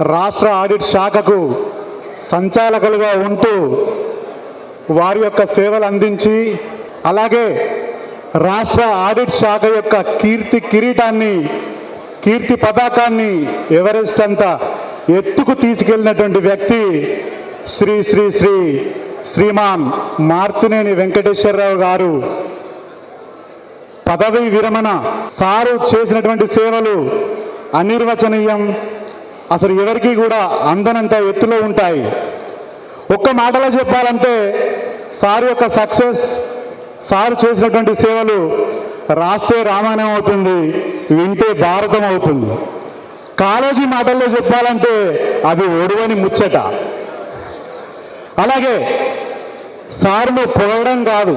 రాష్ట్ర ఆడిట్ శాఖకు సంచాలకులుగా ఉంటూ వారి యొక్క సేవలు అందించి అలాగే రాష్ట్ర ఆడిట్ శాఖ యొక్క కీర్తి కిరీటాన్ని కీర్తి పతాకాన్ని ఎవరెస్ట్ అంతా ఎత్తుకు తీసుకెళ్ళినటువంటి వ్యక్తి శ్రీ శ్రీ శ్రీ శ్రీమాన్ మార్తినేని వెంకటేశ్వరరావు గారు. పదవి విరమణ సారు చేసినటువంటి సేవలు అనిర్వచనీయం. అసలు ఎవరికి కూడా అందనంత ఎత్తులో ఉంటాయి. ఒక్క మాటలో చెప్పాలంటే సార్ యొక్క సక్సెస్ సార్ చేసినటువంటి సేవలు రాస్తే రామాయణం అవుతుంది వింటే భారతం అవుతుంది. కాలేజీ మాటల్లో చెప్పాలంటే అది ఒడువని ముచ్చట. అలాగే సార్లు పొగడం కాదు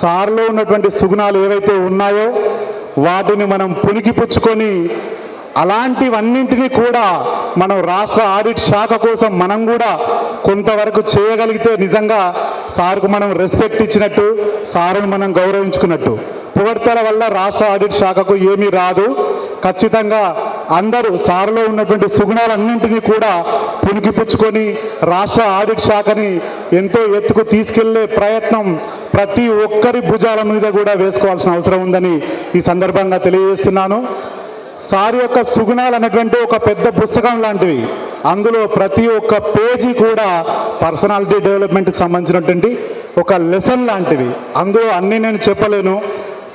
సార్లో ఉన్నటువంటి సుగుణాలు ఏవైతే ఉన్నాయో వాటిని మనం పుణికిపుచ్చుకొని అలాంటివన్నింటినీ కూడా మనం రాష్ట్ర ఆడిట్ శాఖ కోసం మనం కూడా కొంతవరకు చేయగలిగితే నిజంగా సార్కు మనం రెస్పెక్ట్ ఇచ్చినట్టు సార్ను మనం గౌరవించుకున్నట్టు. పొగడ్తల వల్ల రాష్ట్ర ఆడిట్ శాఖకు ఏమీ రాదు. ఖచ్చితంగా అందరూ సార్లో ఉన్నటువంటి సుగుణాలన్నింటినీ కూడా పుణికిపుచ్చుకొని రాష్ట్ర ఆడిట్ శాఖని ఎంతో ఎత్తుకు తీసుకెళ్ళే ప్రయత్నం ప్రతి ఒక్కరి భుజాల మీద కూడా వేసుకోవాల్సిన అవసరం ఉందని ఈ సందర్భంగా తెలియజేస్తున్నాను. సార్ యొక్క సుగుణాలు అనేటువంటి ఒక పెద్ద పుస్తకం లాంటివి. అందులో ప్రతి ఒక్క పేజీ కూడా పర్సనాలిటీ డెవలప్మెంట్కి సంబంధించినటువంటి ఒక లెసన్ లాంటివి. అందులో అన్నీ నేను చెప్పలేను.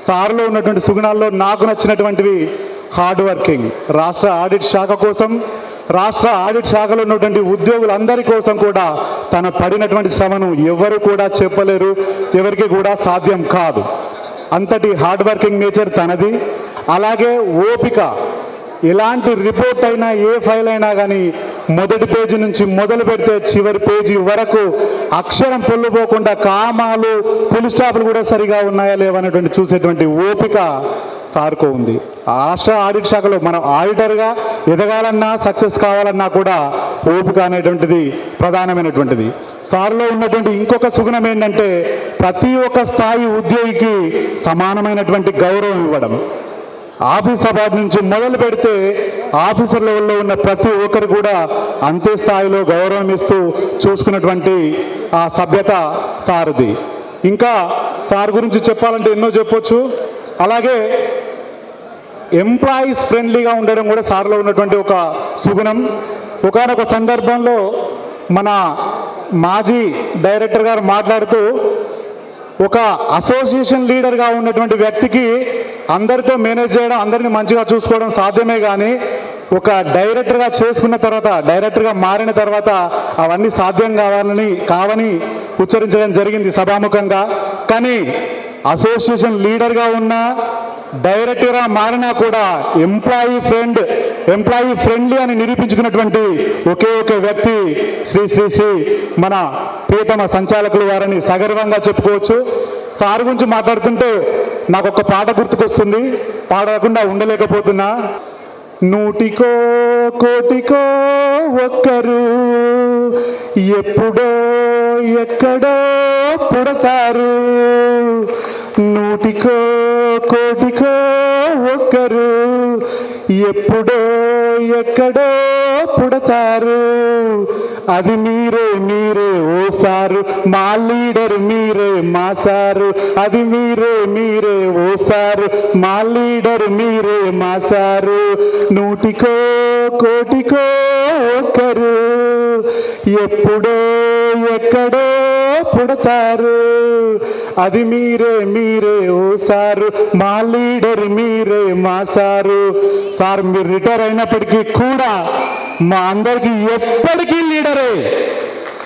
సార్లో ఉన్నటువంటి సుగుణాల్లో నాకు నచ్చినటువంటివి హార్డ్ వర్కింగ్. రాష్ట్ర ఆడిట్ శాఖ కోసం రాష్ట్ర ఆడిట్ శాఖలో ఉన్నటువంటి ఉద్యోగులందరి కోసం కూడా తన పడినటువంటి శ్రమను ఎవరు కూడా చెప్పలేరు. ఎవరికి కూడా సాధ్యం కాదు. అంతటి హార్డ్ వర్కింగ్ నేచర్ తనది. అలాగే ఓపిక. ఎలాంటి రిపోర్ట్ అయినా ఏ ఫైల్ అయినా కానీ మొదటి పేజీ నుంచి మొదలు పెడితే చివరి పేజీ వరకు అక్షరం పొల్లుపోకుండా కామాలు పులి స్టాపులు కూడా సరిగా ఉన్నాయా లేవనేటువంటి చూసేటువంటి ఓపిక సార్కు ఉంది. రాష్ట్ర ఆడిట్ శాఖలో మనం ఆడిటర్గా ఎదగాలన్నా సక్సెస్ కావాలన్నా కూడా ఓపిక అనేటువంటిది ప్రధానమైనటువంటిది. సార్లో ఉన్నటువంటి ఇంకొక సుగుణం ఏంటంటే ప్రతి ఒక్క స్థాయి ఉద్యోగికి సమానమైనటువంటి గౌరవం ఇవ్వడం. ఆఫీస్ అవార్డు నుంచి మొదలు పెడితే ఆఫీసర్ లెవెల్లో ఉన్న ప్రతి ఒక్కరు కూడా అంతే స్థాయిలో గౌరవం ఇస్తూ చూసుకున్నటువంటి ఆ సభ్యత సార్ది. ఇంకా సార్ గురించి చెప్పాలంటే ఎన్నో చెప్పొచ్చు. అలాగే ఎంప్లాయీస్ ఫ్రెండ్లీగా ఉండడం కూడా సార్లో ఉన్నటువంటి ఒక సుగుణం. ఒకనొక సందర్భంలో మన మాజీ డైరెక్టర్ గారు మాట్లాడుతూ ఒక అసోసియేషన్ లీడర్గా ఉన్నటువంటి వ్యక్తికి అందరితో మేనేజ్ చేయడం అందరిని మంచిగా చూసుకోవడం సాధ్యమే కానీ ఒక డైరెక్టర్గా చేసుకున్న తర్వాత డైరెక్టర్గా మారిన తర్వాత అవన్నీ సాధ్యం కావాలని కావని ఉచ్చరించడం జరిగింది సభాముఖంగా. కానీ అసోసియేషన్ లీడర్గా ఉన్న డైరెక్టర్గా మారినా కూడా ఎంప్లాయీ ఫ్రెండ్ ఎంప్లాయీ ఫ్రెండ్లీ అని నిరూపించుకున్నటువంటి ఒకే ఒక వ్యక్తి శ్రీ శ్రీ శ్రీ మన ప్రియతమ సంచాలకులు వారని సగర్వంగా చెప్పుకోవచ్చు. సార్ గురించి మాట్లాడుతుంటే నాకు ఒక పాట గుర్తుకొస్తుంది. పాడకుండా ఉండలేకపోతున్నా. నూటికో కోటికో ఒక్కరు ఎప్పుడో ఎక్కడో పుడతారు. నూటికో కోటికో ఒక్కరు ఎప్పుడో ఎక్కడో పుడతారు. అది మీరే మీరే ఓ సారు. మా లీడర్ మీరే మా సారు. అది మీరే మీరే ఓ సారు. మా లీడర్ మీరే మా సారు. నూటికో కోటికో ఒకరు ఎప్పుడో ఎక్కడో పుడతారు. అది మీరే మీరే ఓ సారు. మా లీడర్ మీరే మా సారు. సార్ మీరు రిటైర్ అయినప్పటికీ కూడా మా అందరికీ ఎప్పటికీ లీడరే.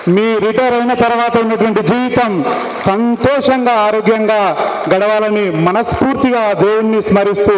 మీ రిటైర్ అయిన తర్వాత ఉన్నటువంటి జీవితం సంతోషంగా ఆరోగ్యంగా గడవాలని మనస్ఫూర్తిగా దేవుణ్ణి స్మరిస్తూ